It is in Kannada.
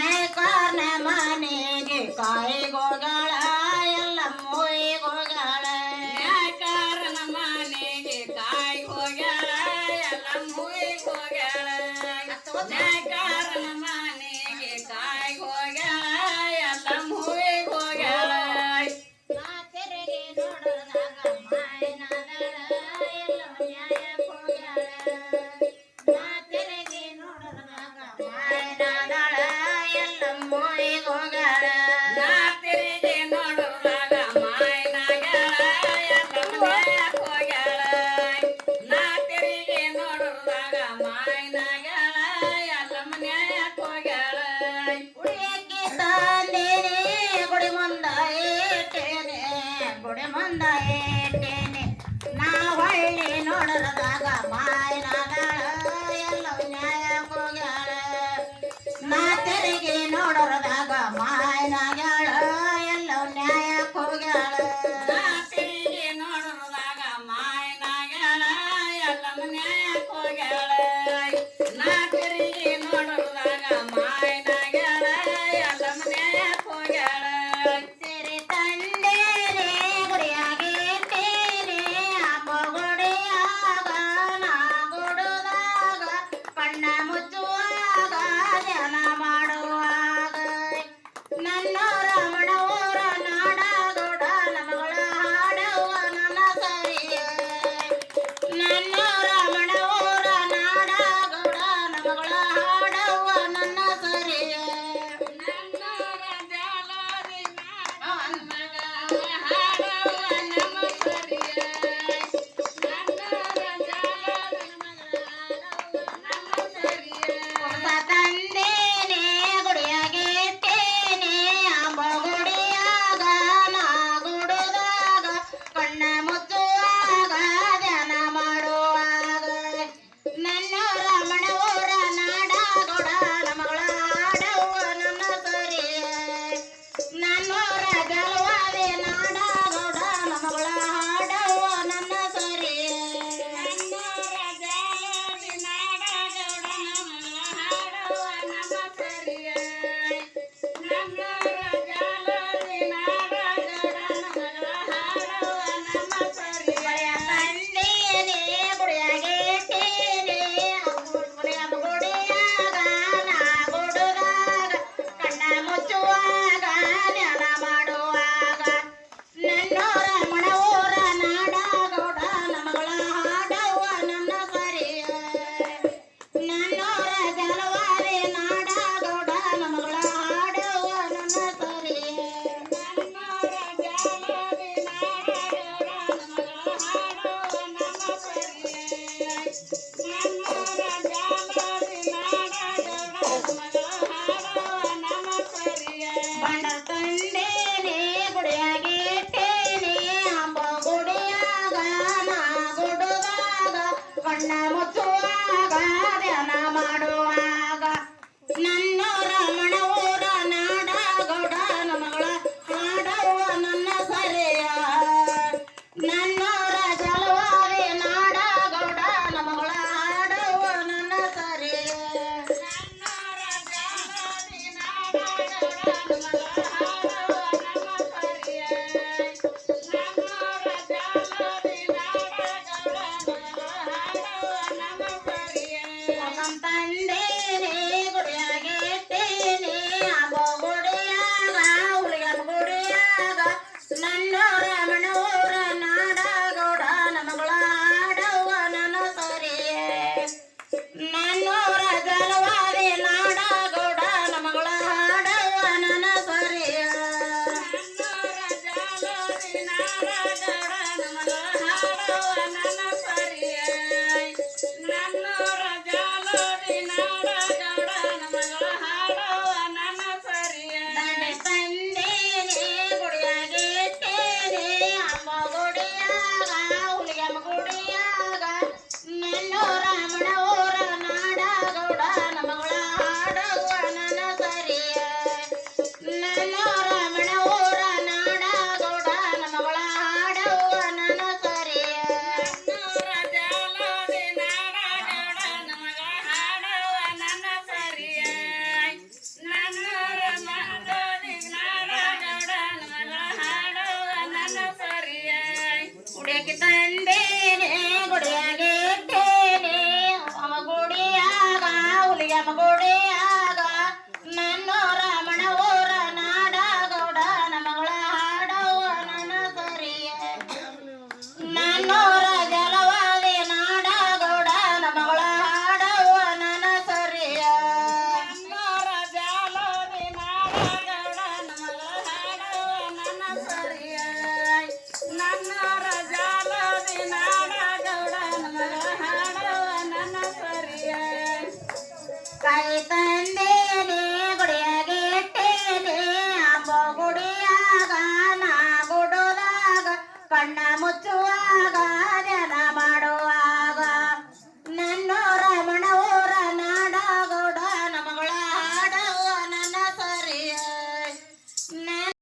जय कर माने गे काय गोगल hein? ಮುಚ್ಚುವ ದಾನ night. i'm alamat Hello, Anna. തനിക്ക് തൻ്റെ ಕಣ್ಣ ಮುಚ್ಚುವಾಗ ಜನ ಮಾಡೋ